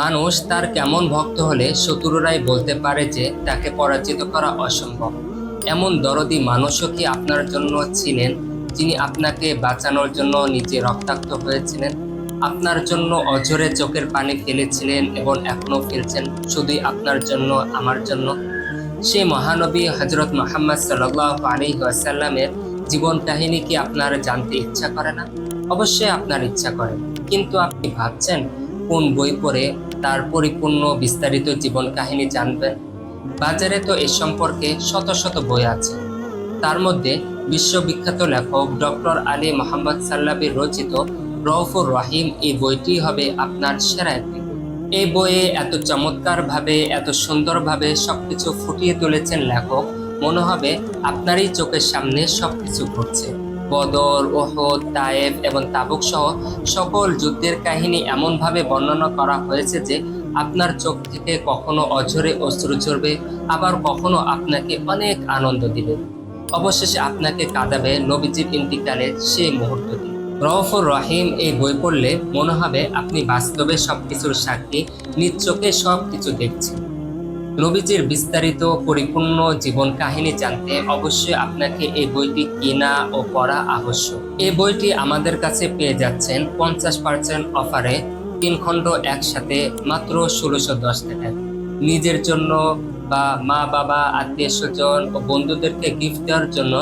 মানুষ তার কেমন ভক্ত হলে শত্রুরাই বলতে পারে যে তাকে পরাজিত করা অসম্ভব। এমন দরদি মানুষও কি আপনার জন্য ছিলেন, যিনি আপনাকে বাঁচানোর জন্য নিজে রক্তাক্ত হয়েছিলেন? আপনার জন্য অঝরে চোখের পানি ফেলেছিলেন এবং এখনও ফেলছেন, শুধুই আপনার জন্য, আমার জন্য? সে মহানবী হজরত মোহাম্মদ সাল্লাহ আলী আসাল্লামের জীবন কাহিনী কি আপনার জানতে ইচ্ছা করে না? অবশ্যই আপনার ইচ্ছা করে, কিন্তু আপনি ভাবছেন কোন বই পড়ে তার পরিপূর্ণ বিস্তারিত জীবন কাহিনী জানবেন বাজারে তো এ সম্পর্কে শত শত বই আছে। তার মধ্যে বিশ্ববিখ্যাত লেখক ডক্টর আলী মোহাম্মদ সাল্লাবির রচিত রউফুর রহিম এই বইটি হবে আপনার সেরা একটি। এই বইয়ে এত চমৎকারভাবে, এত সুন্দরভাবে সবকিছু ফুটিয়ে তুলেছেন লেখক। মনে হবে আপনারই চোখের সামনে সবকিছু ঘটছে। বদর ওহদ তায়েব এবং তাবুক সহ সকল যুদ্ধের কাহিনী এমনভাবে বর্ণনা করা হয়েছে যে আপনার চোখ থেকে কখনো অঝরে অশ্রু ঝরবে, আবার কখনো আপনাকে অনেক আনন্দ দিবে। অবশেষে আপনাকে কাঁদাবে নবীজির ইন্তিকালের সেই মুহূর্তটি। রওফুর রহিম এই বই পড়লে মনে হবে আপনি বাস্তবে সবকিছুর সাক্ষী, নিজ চোখে সবকিছু দেখছেন। নবীজির বিস্তারিত পরিপূর্ণ জীবন কাহিনী জানতে অবশ্যই আপনাকে এই বইটি কেনা ও পড়া আবশ্যক। এই বইটি আমাদের কাছে পেয়ে যাচ্ছেন পঞ্চাশ পার্সেন্ট অফারে, তিন খণ্ড একসাথে মাত্র ষোলোশো দশ টাকায় নিজের জন্য বা মা, বাবা, আত্মীয় স্বজন ও বন্ধুদেরকে গিফট দেওয়ার জন্য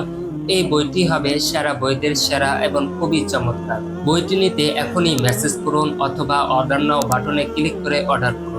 এই বইটি হবে সেরা বইদের সেরা এবং খুবই চমৎকার। বইটি নিতে এখনই মেসেজ করুন অথবা অর্ডার নাও বাটনে ক্লিক করে অর্ডার করুন।